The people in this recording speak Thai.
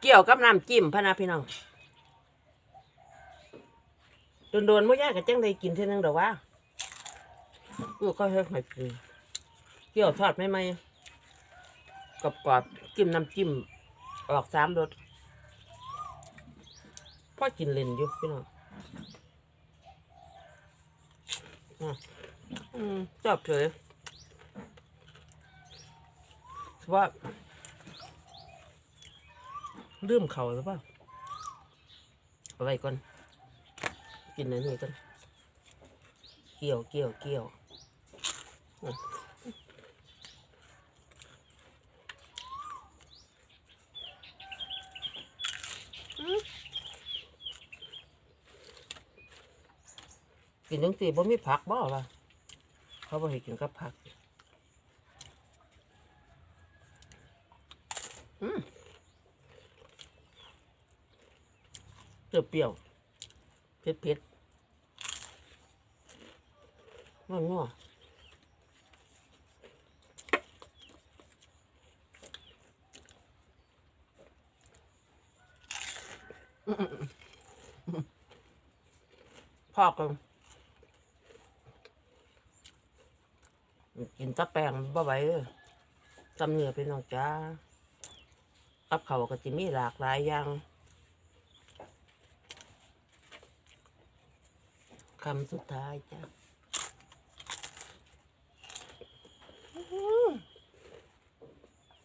เกี่ยวกับน้ำจิ้มพะนะพี่น้องโดนๆมื่อยากกับจังได้กินเท่านึงดอกว่ากูก็เฮ็ให้กินเกี่ยวทอดไม่ไหมกรอบๆจิ้มน้ำจิ้มออกสามรสพ่อกินเล่นอยู่พี่น้องอะอืมชอบเฉยว่า ลืมเขาหรือเปล่าเอาไว้ก่อน กินอันนี้ก่อน เกี่ยวเกี่ยวเกี่ยวกินจังสิบ่มีผักบ่ล่ะเขาบ่ให้กินกับผัก อืม เปรี้ยวๆเผ็ดๆนัวๆพอกันกินตะแปงบ่ไหวเด้อจำเนื้อพี่น้องจ้ากับเขาวก็จะมีหลากหลายอย่าง คำสุดท้ายจ้ะ